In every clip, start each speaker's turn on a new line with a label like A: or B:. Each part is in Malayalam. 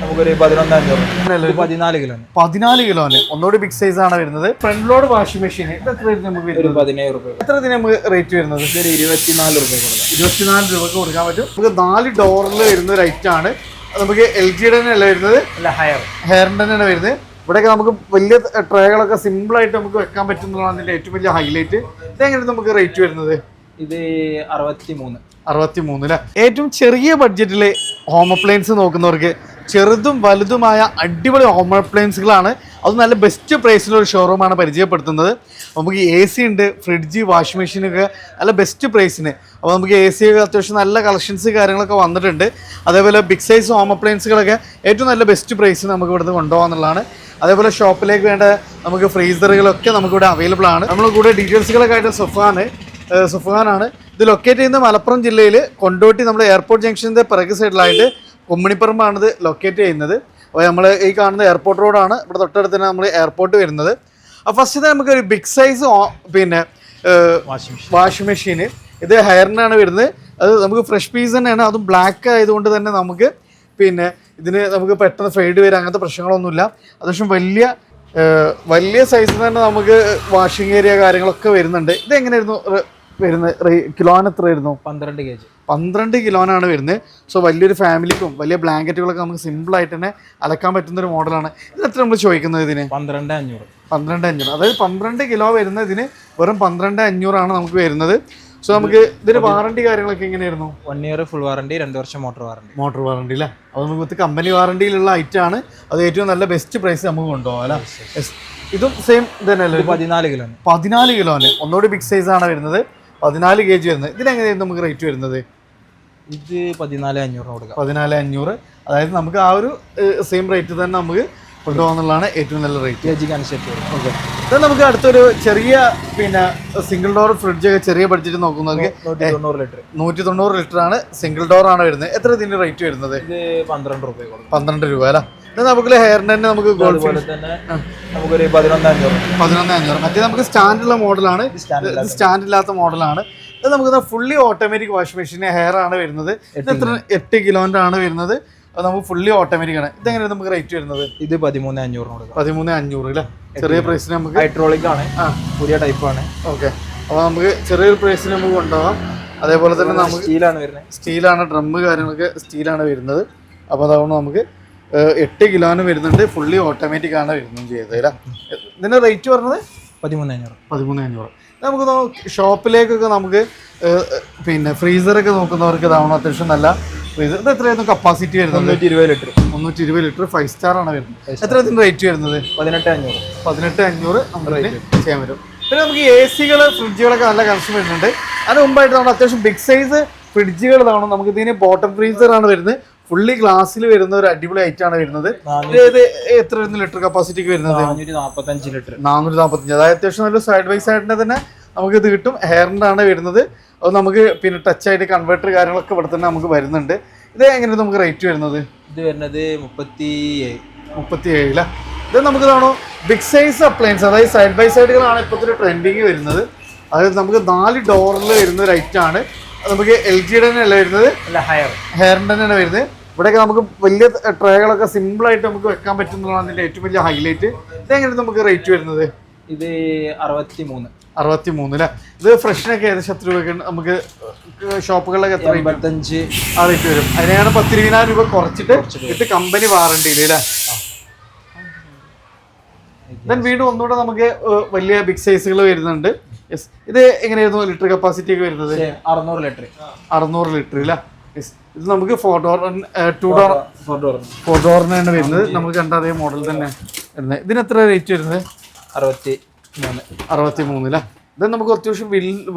A: നമുക്കൊരു പതിനൊന്ന് അഞ്ഞൂറ് പതിനാല് കിലോ.
B: പതിനാല് കിലോന് ഒന്നുകൂടി ബിഗ് സൈസ് ആണ് വരുന്നത്. ഫ്രണ്ട് ലോഡ് വാഷിംഗ് മെഷീൻ നമുക്ക്
A: ഒരു പതിനേഴ് റുപ്യ.
B: എത്ര ഇതിന് നമുക്ക് റേറ്റ് വരുന്നത്?
A: ഇതൊരു ഇരുപത്തിനാല് രൂപ കൊടുക്കാം.
B: ഇരുപത്തിനാല് രൂപക്ക് കൊടുക്കാൻ പറ്റും. നമുക്ക് നാല് ഡോറിൽ വരുന്ന ഒരു ഐറ്റം ആണ്. നമുക്ക് എൽ ജിയുടെ തന്നെ അല്ല വരുന്നത്?
A: അല്ല ഹയർ
B: ഹെയറിന്റെ തന്നെയാണ് വരുന്നത്. ഇവിടെയൊക്കെ നമുക്ക് വലിയ ട്രേകളൊക്കെ സിമ്പിൾ ആയിട്ട് നമുക്ക് വെക്കാൻ പറ്റുന്നതാണ് അതിന്റെ ഏറ്റവും വലിയ ഹൈലൈറ്റ് ഇതെങ്ങനെയാണ് നമുക്ക് റേറ്റ് വരുന്നത്?
A: ഇത് അറുപത്തി മൂന്ന്
B: അറുപത്തി മൂന്നിൽ ഏറ്റവും ചെറിയ ബഡ്ജറ്റിൽ ഹോം അപ്ലയൻസ് നോക്കുന്നവർക്ക് ചെറുതും വലുതുമായ അടിപൊളി ഹോം അപ്ലയൻസുകളാണ് അത് നല്ല ബെസ്റ്റ് പ്രൈസിലുള്ള ഒരു ഷോറൂമാണ് പരിചയപ്പെടുത്തുന്നത്. നമുക്ക് എ സി ഉണ്ട് ഫ്രിഡ്ജ് വാഷിംഗ് മെഷീനൊക്കെ നല്ല ബെസ്റ്റ് പ്രൈസിന് അപ്പോൾ നമുക്ക് എ സി ഒക്കെ അത്യാവശ്യം നല്ല കളക്ഷൻസ് കാര്യങ്ങളൊക്കെ വന്നിട്ടുണ്ട്. അതേപോലെ ബിഗ് സൈസ് ഹോം അപ്ലയൻസുകളൊക്കെ ഏറ്റവും നല്ല ബെസ്റ്റ് പ്രൈസ് നമുക്ക് ഇവിടുന്ന് കൊണ്ടുപോകാന്നുള്ളതാണ്. അതേപോലെ ഷോപ്പിലേക്ക് വേണ്ട നമുക്ക് ഫ്രീസറുകളൊക്കെ നമുക്കിവിടെ അവൈലബിൾ ആണ്. നമ്മൾ കൂടെ ഡീറ്റെയിൽസുകളൊക്കെ ആയിട്ട് സുഫാൻ സുഫാനാണ്. ഇത് ലൊക്കേറ്റ് ചെയ്യുന്നത് മലപ്പുറം ജില്ലയിൽ കൊണ്ടോട്ടി നമ്മുടെ എയർപോർട്ട് ജംഗ്ഷന്റെ പിറക് സൈഡിലായിട്ട് കൊമ്മണിപ്പറമ്പാണ് ഇത് ലൊക്കേറ്റ് ചെയ്യുന്നത്. അപ്പോൾ നമ്മൾ ഈ കാണുന്ന എയർപോർട്ട് റോഡാണ് ഇവിടെ തൊട്ടടുത്ത് തന്നെ നമ്മൾ എയർപോർട്ട് വരുന്നത്. അപ്പോൾ ഫസ്റ്റ് തന്നെ നമുക്കൊരു ബിഗ് സൈസ് പിന്നെ
A: വാഷിംഗ് മെഷീൻ
B: ഇത് ഹെയറിനാണ് വരുന്നത്. അത് നമുക്ക് ഫ്രഷ് പീസ് തന്നെയാണ്. അതും ബ്ലാക്ക് ആയതുകൊണ്ട് തന്നെ നമുക്ക് പിന്നെ ഇതിന് നമുക്ക് പെട്ടെന്ന് ഫെയ്ഡ് വരാം. അങ്ങനത്തെ പ്രശ്നങ്ങളൊന്നുമില്ല. അത്യാവശ്യം വലിയ വലിയ സൈസിൽ തന്നെ നമുക്ക് വാഷിംഗ് ഏരിയ കാര്യങ്ങളൊക്കെ വരുന്നുണ്ട്. ഇതെങ്ങനെയായിരുന്നു വരുന്നത് കിലോന് എത്ര ആയിരുന്നു
A: പന്ത്രണ്ട് കെ ജി
B: പന്ത്രണ്ട് കിലോനാണ് വരുന്നത്. സോ വലിയൊരു ഫാമിലിക്കും വലിയ ബ്ലാങ്കറ്റുകളൊക്കെ നമുക്ക് സിമ്പിൾ ആയിട്ട് തന്നെ അലക്കാൻ പറ്റുന്ന ഒരു മോഡലാണ്. ഇത് എത്ര നമ്മൾ ചോദിക്കുന്നത് ഇതിന്?
A: പന്ത്രണ്ട് അഞ്ഞൂറ്.
B: പന്ത്രണ്ട് അഞ്ഞൂറ്. അതായത് പന്ത്രണ്ട് കിലോ വരുന്ന ഇതിന് വെറും പന്ത്രണ്ട് അഞ്ഞൂറാണ് നമുക്ക് വരുന്നത്. സോ നമുക്ക് ഇതിന് വാറണ്ടി കാര്യങ്ങളൊക്കെ എങ്ങനെയായിരുന്നു?
A: വൺ ഇയർ ഫുൾ വാറണ്ടി രണ്ട് വർഷം മോട്ടോർ വാറണ്ടി
B: മോട്ടോർ വാറണ്ടി അല്ലേ? അത് നമുക്ക് കമ്പനി വാറണ്ടിയിലുള്ള ഐറ്റം ആണ്. അത് ഏറ്റവും നല്ല ബെസ്റ്റ് പ്രൈസ് നമുക്ക് കൊണ്ടുപോകാം അല്ലേ. ഇതും സെയിം തന്നെയല്ലേ?
A: ഇത് പതിനാല് കിലോ
B: പതിനാല് കിലോന്. ഒന്നുകൂടി ബിഗ് സൈസ് ആണ് വരുന്നത്. പതിനാല് കെ ജി വരുന്നത്. ഇതിനെങ്ങനെയായിരുന്നു നമുക്ക് റേറ്റ് വരുന്നത്?
A: ഇത് പതിനാല് അഞ്ഞൂറ് കൊടുക്കാം.
B: പതിനാല് അഞ്ഞൂറ്. അതായത് നമുക്ക് ആ ഒരു സെയിം റേറ്റ് തന്നെ നമുക്ക് കൊണ്ടുപോകാന്നുള്ളതാണ് ഏറ്റവും നല്ല റേറ്റ്
A: കെ ജിക്ക് അനുസരിച്ച്
B: ഓക്കെ ഇത് നമുക്ക് അടുത്തൊരു ചെറിയ പിന്നെ സിംഗിൾ ഡോർ ഫ്രിഡ്ജ് ഒക്കെ ചെറിയ ബഡ്ജറ്റ് നോക്കുന്നവർക്ക്
A: നൂറ്റി തൊണ്ണൂറ് ലിറ്റർ.
B: നൂറ്റി തൊണ്ണൂറ് ലിറ്റർ ആണ് സിംഗിൾ ഡോർ ആണ് വരുന്നത്. എത്ര ഇതിന്റെ റേറ്റ് വരുന്നത്?
A: ഇത് പന്ത്രണ്ട് രൂപ
B: പന്ത്രണ്ട് രൂപ അല്ല? നമുക്ക് ഹെയറിന്റെ തന്നെ നമുക്ക് ഗോൾഡ്
A: തന്നെ നമുക്കൊരു പതിനൊന്ന് അഞ്ഞൂറ്
B: പതിനൊന്ന് അഞ്ഞൂറ് മറ്റേ നമുക്ക് സ്റ്റാൻഡുള്ള മോഡലാണ് സ്റ്റാൻഡ് ഇല്ലാത്ത മോഡലാണ് ഇത് നമുക്ക് fully automatic washing machine Haier ആണ് വരുന്നത്. ഇത് എത്ര എട്ട് കിലോന്റെ ആണ് വരുന്നത്. അത് നമുക്ക് ഫുള്ളി ഓട്ടോമാറ്റിക് ആണ്. ഇതെങ്ങനെയാണ് നമുക്ക് റേറ്റ് വരുന്നത്?
A: ഇത് പതിമൂന്ന് അഞ്ഞൂറിനോട്
B: പതിമൂന്ന് അഞ്ഞൂറ് അല്ലേ? ചെറിയ പ്രൈസിന് നമുക്ക്
A: ഹൈഡ്രോളിക് ആണ്. പുതിയ ടൈപ്പ് ആണ്.
B: ഓക്കെ. അപ്പോൾ നമുക്ക് ചെറിയൊരു പ്രൈസിന് നമുക്ക് കൊണ്ടുപോകാം. അതേപോലെ തന്നെ നമുക്ക്
A: സ്റ്റീലാണ് വരുന്നത്.
B: സ്റ്റീലാണ് ഡ്രമ്മ് കാര്യങ്ങളൊക്കെ സ്റ്റീലാണ് വരുന്നത്. അപ്പോൾ അതുകൊണ്ട് നമുക്ക് എട്ട് കിലോന് വരുന്നുണ്ട്. ഫുള്ളി ഓട്ടോമാറ്റിക് ആണ് വരുന്നത് ചെയ്തത് അല്ലേ? ഇതിന്റെ റേറ്റ് പറഞ്ഞത്?
A: പതിമൂന്ന് അഞ്ഞൂറ്
B: പതിമൂന്ന് അഞ്ഞൂറ് നമുക്ക് ഷോപ്പിലേക്കൊക്കെ നമുക്ക് പിന്നെ ഫ്രീസറൊക്കെ നോക്കുന്നവർക്ക് ഇതാവണം. അത്യാവശ്യം നല്ല ഫ്രീസർ ഇത് എത്രയായിരുന്നു? കപ്പാസിറ്റി വരുന്നത്?
A: മുന്നൂറ്റി ഇരുപത് ലിറ്റർ.
B: മുന്നൂറ്റി ഇരുപത് ലിറ്റർ ഫൈവ് സ്റ്റാർ ആണ് വരുന്നത്. എത്ര ഇതിന്റെ റേറ്റ് വരുന്നത്?
A: പതിനെട്ട് അഞ്ഞൂറ്
B: പതിനെട്ട് അഞ്ഞൂറ് നമുക്ക് ചെയ്യാൻ പറ്റും. പിന്നെ നമുക്ക് എ സികൾ ഫ്രിഡ്ജുകളൊക്കെ നല്ല കണക്ഷൻ വരുന്നുണ്ട്. അതിന് മുമ്പായിട്ട് നമ്മൾ അത്യാവശ്യം ബിഗ് സൈസ് ഫ്രിഡ്ജുകൾ കാണും നമുക്ക് ഇതിന് ബോട്ടം ഫ്രീസർ ആണ് വരുന്നത്. ഫുള്ളി ഗ്ലാസ്സിൽ വരുന്ന ഒരു അടിപൊളി ഐറ്റം ആണ് വരുന്നത്. ഏത് എത്ര ലിറ്റർ കപ്പാസിറ്റിക്ക് വരുന്നത്?
A: നാനൂറ്റി നാൽപ്പത്തഞ്ച്
B: അതായത് അത്യാവശ്യം നല്ല സൈഡ് ബൈ സൈഡിന്റെ തന്നെ നമുക്ക് ഇത് കിട്ടും. ഹെയറിന്റെ ആണ് വരുന്നത്. അത് നമുക്ക് പിന്നെ ടച്ച് ആയിട്ട് കൺവേർട്ടർ കാര്യങ്ങളൊക്കെ ഇവിടെ തന്നെ നമുക്ക് വരുന്നുണ്ട്. ഇത് എങ്ങനെയാണ് നമുക്ക് റേറ്റ് വരുന്നത്?
A: ഇത് വരുന്നത് മുപ്പത്തി
B: മുപ്പത്തി ഏഴില ഇത് നമുക്ക് ഇതാണോ? ബിഗ് സൈസ് അപ്ലയൻസ് അതായത് സൈഡ് ബൈ സൈഡുകളാണ് ഇപ്പോഴത്തെ ട്രെൻഡിങ് വരുന്നത്. അതായത് നമുക്ക് നാല് ഡോറിൽ വരുന്ന ഒരു ഐറ്റം ആണ്. അത് നമുക്ക് എൽ ജിയുടെ തന്നെ അല്ല വരുന്നത്?
A: ഹയർ.
B: ഹെയറിന്റെ തന്നെയാണ് വരുന്നത്. ഇവിടെയൊക്കെ നമുക്ക് വലിയ ട്രേകളൊക്കെ സിമ്പിളായിട്ട് നമുക്ക് വെക്കാൻ പറ്റുന്നതാണ് ഇതിന്റെ ഏറ്റവും വലിയ ഹൈലൈറ്റ് ഇതെങ്ങനെ നമുക്ക് റേറ്റ് വരുന്നത്?
A: ഇത് അറുപത്തി മൂന്ന്
B: അറുപത്തി മൂന്നിൽ ഇത് ഫ്രഷിനൊക്കെ ഏകദേശം എത്ര രൂപയ്ക്ക് നമുക്ക് ഷോപ്പുകളിലൊക്കെ എത്ര?
A: എൺപത്തഞ്ച്.
B: ആ റേറ്റ് വരും. അതിനെയാണ് പത്തിരുപതിനായിരം രൂപ കുറച്ചിട്ട് ഇത് കമ്പനി വാറണ്ടിയിൽ അല്ലേ? ദെൻ വീണ്ടും ഒന്നുകൂടെ നമുക്ക് വലിയ ബിഗ് സൈസുകൾ വരുന്നുണ്ട്. യെസ് ഇത് എങ്ങനെയായിരുന്നു ലിറ്റർ കപ്പാസിറ്റി ഒക്കെ വരുന്നത്?
A: അറുന്നൂറ് ലിറ്റർ
B: അറുന്നൂറ് ലിറ്റർ അല്ല? യെസ് ഇത് നമുക്ക് four door two door
A: four door
B: four ഡോറിനാണ് വരുന്നത്. നമുക്ക് കണ്ട അതേ മോഡൽ തന്നെ വരുന്നത്. ഇതിന് എത്ര റേറ്റ് വരുന്നത്?
A: അറുപത്തി മൂന്ന്
B: അറുപത്തി മൂന്നില്ല ഇത് നമുക്ക് അത്യാവശ്യം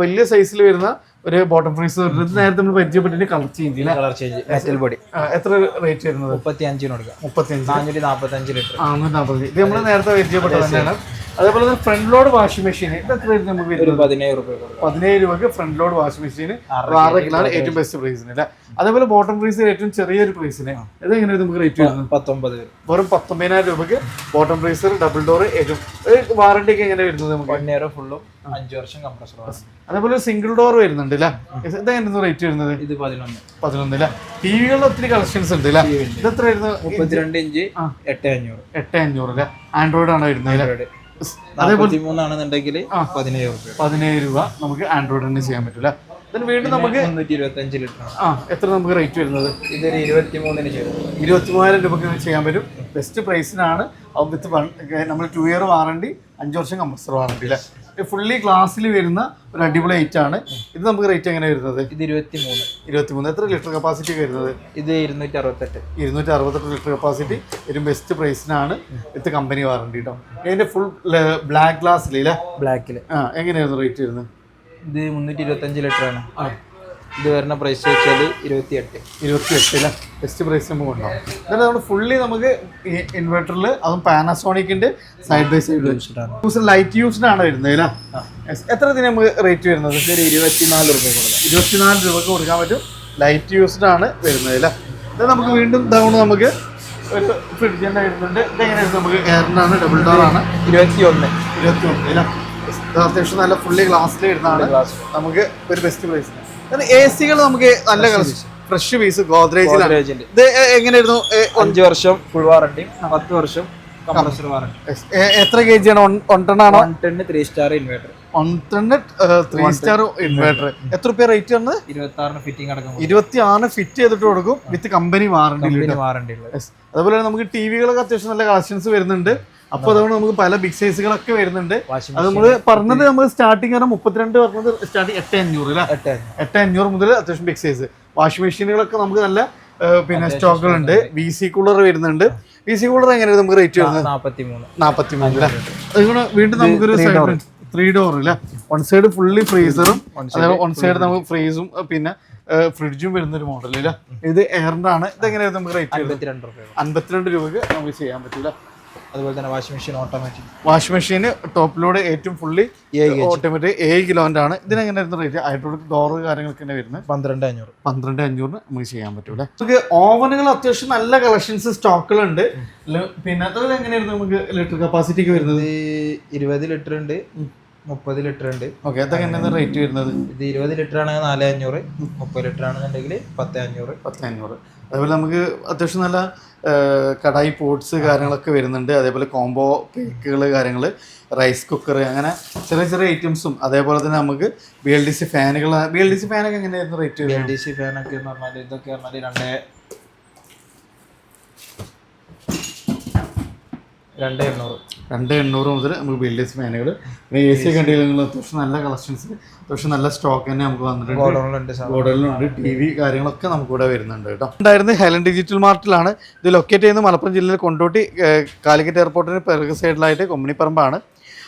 B: വലിയ സൈസിൽ വരുന്ന ഒരു ബോട്ടം ഫ്രീസ് നേരത്തെ നമ്മൾ പരിചയപ്പെട്ടിട്ട് colour change
A: colour change metal body
B: എത്ര റേറ്റ് വരുന്നത്?
A: മുപ്പത്തി അഞ്ചിന് കൊടുക്കാം.
B: മുപ്പത്തിയഞ്ച്.
A: നാനൂറ്റി നാൽപ്പത്തി അഞ്ച് ലിറ്റർ.
B: നാനൂറ്റി നാൽപ്പത്തി ഇത് നമ്മൾ നേരത്തെ പരിചയപ്പെട്ടത് തന്നെയാണ് അതേപോലെ തന്നെ ഫ്രണ്ട് ലോഡ് വാഷിംഗ് മെഷീൻ ഇത് എത്ര നമുക്ക്
A: പതിനേഴ് രൂപ
B: പതിനേഴ് രൂപയ്ക്ക് ഫ്രണ്ട് ലോഡ് വാഷിംഗ് മെഷീൻ ആറ് കിലാണ് ഏറ്റവും ബെസ്റ്റ് പ്രൈസിന് അല്ലേ? അതേപോലെ ബോട്ടം ഫ്രീസ് ഏറ്റവും ചെറിയൊരു പ്രൈസിന് ഇത് എങ്ങനെ നമുക്ക് റേറ്റ് വരുന്നത്?
A: പത്തൊമ്പത്
B: വെറും പത്തൊമ്പതിനായിരം രൂപയ്ക്ക് ബോട്ടം ഫ്രീസർ ഡബിൾ ഡോർ ഏറ്റവും വാറണ്ടിക്ക് എങ്ങനെ വരുന്നത് നമുക്ക്?
A: വൺ ഇയർ ഫുള്ളും അഞ്ച് വർഷം കംപ്രസർ
B: അതേപോലെ സിംഗിൾ ഡോർ വരുന്നുണ്ട്. അല്ലേ ഇതെങ്ങനെ റേറ്റ് വരുന്നത്?
A: ഇത് പതിനൊന്ന്.
B: പതിനൊന്ന് അല്ലേ ടി വികളിൽ ഒത്തിരി കളക്ഷൻസ് ഉണ്ട് അല്ലേ ഇത്
A: മുപ്പത്തിരണ്ട് ഇഞ്ച്. എട്ട് അഞ്ഞൂറ്.
B: എട്ട് അഞ്ഞൂറ് അല്ലേ? ആൻഡ്രോയിഡ് ആണ് വരുന്നത്?
A: അതേപോലെ മൂന്നാണെന്നുണ്ടെങ്കിൽ പതിനേഴ്
B: രൂപ നമുക്ക് ആൻഡ്രോയിഡ് തന്നെ ചെയ്യാൻ പറ്റില്ല? ഇതിന് വീണ്ടും നമുക്ക്
A: ലിറ്റർ
B: ആ എത്ര നമുക്ക് റേറ്റ് വരുന്നത്?
A: ഇതൊരു ഇരുപത്തി മൂന്നിന് ചെയ്തു
B: ഇരുപത്തി രൂപയ്ക്ക് ചെയ്യാൻ പറ്റും. ബെസ്റ്റ് പ്രൈസിനാണ് വിത്ത് നമ്മൾ ടു ഇയർ വാറണ്ടി അഞ്ച് വർഷം കമ്പൾസറി വാറണ്ടി അല്ലേ? ഫുള്ളി ഗ്ലാസ്സിൽ വരുന്ന ഒരു അടിപൊളി ഐറ്റം ആണ്. ഇത് നമുക്ക് റേറ്റ് എങ്ങനെ വരുന്നത്?
A: ഇത് ഇരുപത്തി മൂന്ന്
B: ഇരുപത്തി മൂന്ന് എത്ര ലിറ്റർ കപ്പാസിറ്റി വരുന്നത്?
A: ഇത് ഇരുന്നൂറ്റി അറുപത്തെട്ട്
B: ഇരുന്നൂറ്റി അറുപത്തെട്ട് ലിറ്റർ കപ്പാസിറ്റി ഒരു ബെസ്റ്റ് പ്രൈസിനാണ് ഇത് കമ്പനി വാറണ്ടി കേട്ടോ ഇതിന്റെ ഫുൾ ബ്ലാക്ക് ഗ്ലാസ്സിൽ
A: ബ്ലാക്കിൽ
B: ആ എങ്ങനെയായിരുന്നു റേറ്റ് വരുന്നത്?
A: ഇത് മുന്നൂറ്റി ഇരുപത്തഞ്ച് ലിറ്റർ ആണ് ഇത് വരുന്ന പ്രൈസ് വെച്ചാൽ ഇരുപത്തി എട്ട്
B: ഇരുപത്തി എട്ടിലെ ബെസ്റ്റ് പ്രൈസ് നമുക്ക് ഉണ്ടാവും എന്നിട്ട് നമ്മൾ ഫുള്ളി നമുക്ക് ഇൻവെർട്ടറിൽ അതും പാനാസോണിക്കിന്റെ side by side use light used ആണ് വരുന്നത് അല്ലേ എത്ര ഇതിന് നമുക്ക് റേറ്റ് വരുന്നത്?
A: ഇതൊരു ഇരുപത്തിനാല് രൂപ കൊടുക്കാം.
B: ഇരുപത്തിനാല് രൂപക്ക് കൊടുക്കാൻ പറ്റും. ലൈറ്റ് യൂസ്ഡാണ് ആണ് വരുന്നത് അല്ലേ ഇത് നമുക്ക് വീണ്ടും ഡൗൺ നമുക്ക് ഫ്രിഡ്ജിന്റെ ഫ്രിഡ്ജ് തന്നെ വരുന്നുണ്ട്. ഇതെങ്ങനെയാണ് നമുക്ക് എയറിനാണ് ഡബിൾ ഡോർ ആണ്
A: ഇരുപത്തി ഒന്ന്
B: ഇരുപത്തി ഒന്ന് അല്ലേ അത്യാവശ്യം നല്ല ഫുള്ളി ഗ്ലാസ്സിൽ വരുന്നതാണ്
A: glass.
B: നമുക്ക് ഒരു ബെസ്റ്റ് പ്രൈസ് എ സികൾ നമുക്ക് നല്ല ഫ്രഷ് പീസ് ഗോദ്രേജിലാണ്
A: ഗോദ്രേജിന്റെ
B: ഇത് എങ്ങനെയായിരുന്നു?
A: അഞ്ച് വർഷം ഫുൾ വാറണ്ടി പത്ത് വർഷം കംപ്രസർ
B: എത്ര കെ ജി ആണ്? വൺ ടൺ ആണോ
A: one three star inverter
B: one ton three star inverter എത്ര രൂപ റേറ്റ് ആണ്
A: ഇരുപത്തി ആറിന് ഫിറ്റിംഗ് അടക്കം
B: ഇരുപത്തി ആറിന് ഫിറ്റ് ചെയ്തിട്ട് കൊടുക്കും വിത്ത് കമ്പനി വാറണ്ടി
A: വാറണ്ടി
B: അതുപോലെ നമുക്ക് ടി വികളൊക്കെ അത്യാവശ്യം നല്ല കളക്ഷൻസ് വരുന്നുണ്ട്. അപ്പൊ അതുകൊണ്ട് നമുക്ക് പല ബിഗ് സൈസുകളൊക്കെ വരുന്നുണ്ട്. അത് നമ്മൾ പറഞ്ഞത് നമ്മൾ സ്റ്റാർട്ടിങ് ആണ് മുപ്പത്തിരണ്ട് പറഞ്ഞത് സ്റ്റാർട്ടിങ് എട്ട് അഞ്ഞൂറ് അല്ലേ?
A: എട്ട്
B: അഞ്ഞൂറ്. മുതൽ അത്യാവശ്യം ബിഗ് സൈസ് വാഷിംഗ് മെഷീനുകളൊക്കെ നമുക്ക് നല്ല പിന്നെ സ്റ്റോക്കുകളുണ്ട് വി സി കൂളർ വരുന്നുണ്ട്. വി സി കൂളർ എങ്ങനെയാണ് നമുക്ക് റേറ്റ് വരുന്നത്?
A: നാപ്പത്തി മൂന്ന്
B: നാൽപ്പത്തി മൂന്ന് അല്ലേ വീണ്ടും നമുക്കൊരു ത്രീ ഡോർ അല്ലെ വൺ സൈഡ് ഫുള്ളി ഫ്രീസറും വൺ സൈഡ് നമുക്ക് ഫ്രീസും പിന്നെ ഫ്രിഡ്ജും വരുന്ന ഒരു മോഡൽ അല്ലേ ഇത് എയറിന്റെ ആണ്. ഇതെങ്ങനെയാണ് നമുക്ക് റേറ്റ് അൻപത്തിരണ്ട്
A: രൂപ റുപ്യ
B: അൻപത്തിരണ്ട് രൂപക്ക് നമുക്ക് ചെയ്യാൻ പറ്റില്ല
A: അതുപോലെ തന്നെ വാഷിംഗ് മെഷീൻ ഓട്ടോമാറ്റിക്
B: വാഷിംഗ് മെഷീന് ടോപ്പിലൂടെ ഏറ്റവും ഫുള്ളി ഓട്ടോമാറ്റിക് ഏഴ് കിലോന്റെ ആണ്. ഇതിനെങ്ങനെയായിരുന്നു റേറ്റ് ഹൈഡ്രോളിക് ഡോറ് കാര്യങ്ങളൊക്കെ തന്നെ വരുന്നത്?
A: പന്ത്രണ്ട് അഞ്ഞൂറ്.
B: പന്ത്രണ്ട് അഞ്ഞൂറിന് നമുക്ക് ചെയ്യാൻ പറ്റൂല? നമുക്ക് ഓവനുകൾ അത്യാവശ്യം നല്ല കളക്ഷൻസ് സ്റ്റോക്കുകളുണ്ട് പിന്നെ അത് എങ്ങനെയായിരുന്നു നമുക്ക് ലിറ്റർ കപ്പാസിറ്റിക്ക് വരുന്നത്?
A: ഇരുപത് ലിറ്റർ ഉണ്ട്. മുപ്പത് ലിറ്റർ ഉണ്ട്.
B: ഓക്കെ അതൊക്കെ എങ്ങനെയാണ് റേറ്റ് വരുന്നത്?
A: ഇത് ഇരുപത് ലിറ്റർ ആണെങ്കിൽ നാല് അഞ്ഞൂറ് മുപ്പത് ലിറ്റർ ആണെന്നുണ്ടെങ്കിൽ പത്ത് അഞ്ഞൂറ്.
B: പത്ത് അഞ്ഞൂറ്. അതേപോലെ നമുക്ക് അത്യാവശ്യം നല്ല കടായി പോട്ട്സ് കാര്യങ്ങളൊക്കെ വരുന്നുണ്ട്. അതേപോലെ കോംബോ കേക്കുകൾ കാര്യങ്ങൾ റൈസ് കുക്കർ അങ്ങനെ ചെറിയ ചെറിയ ഐറ്റംസും അതേപോലെ തന്നെ നമുക്ക് ബി എൽ ഡി സി ഫാനുകൾ ബി എൽ ഡി സി ഫാനൊക്കെ എങ്ങനെയായിരുന്നു rate
A: B
B: L
A: D C ഫാനൊക്കെ എന്ന് പറഞ്ഞാൽ ഇതൊക്കെ പറഞ്ഞാൽ രണ്ടേ രണ്ട് എണ്ണൂറ്.
B: രണ്ട് എണ്ണൂറ് മുതൽ നമുക്ക് ബിൽഡേഴ്സ് ഫാനുകൾ പിന്നെ എ സി കണ്ടില്ലെങ്കിൽ അത്യാവശ്യം നല്ല കളക്ഷൻസ് അത്യാവശ്യം നല്ല സ്റ്റോക്ക് തന്നെ നമുക്ക് വന്നിട്ടുണ്ട്. ഗോഡലിനുണ്ട് ടി വി കാര്യങ്ങളൊക്കെ നമുക്ക് ഇവിടെ വരുന്നുണ്ട് കേട്ടോ. ഉണ്ടായിരുന്നത് ഹെലൻ ഡിജിറ്റൽ മാർട്ടിലാണ് ഇത് ലൊക്കേറ്റ് ചെയ്യുന്നത് മലപ്പുറം ജില്ലയിൽ കൊണ്ടോട്ടി കാലിക്കറ്റ് എയർപോർട്ടിന് പിറകു സൈഡിലായിട്ട് കൊമ്മിനിപ്പറമ്പാണ്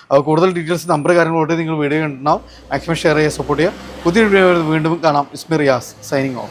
B: അപ്പോൾ കൂടുതൽ ഡീറ്റെയിൽസ് നമ്പർ കാര്യങ്ങളോട്ട് നിങ്ങൾ വീഡിയോ ഉണ്ടാവും മാക്സിമം ഷെയർ ചെയ്യുക സപ്പോർട്ട് ചെയ്യുക. പുതിയ വീഡിയോ വീണ്ടും കാണാം. ഇസ്മി റിയാസ് സൈനിങ് ഓഫ്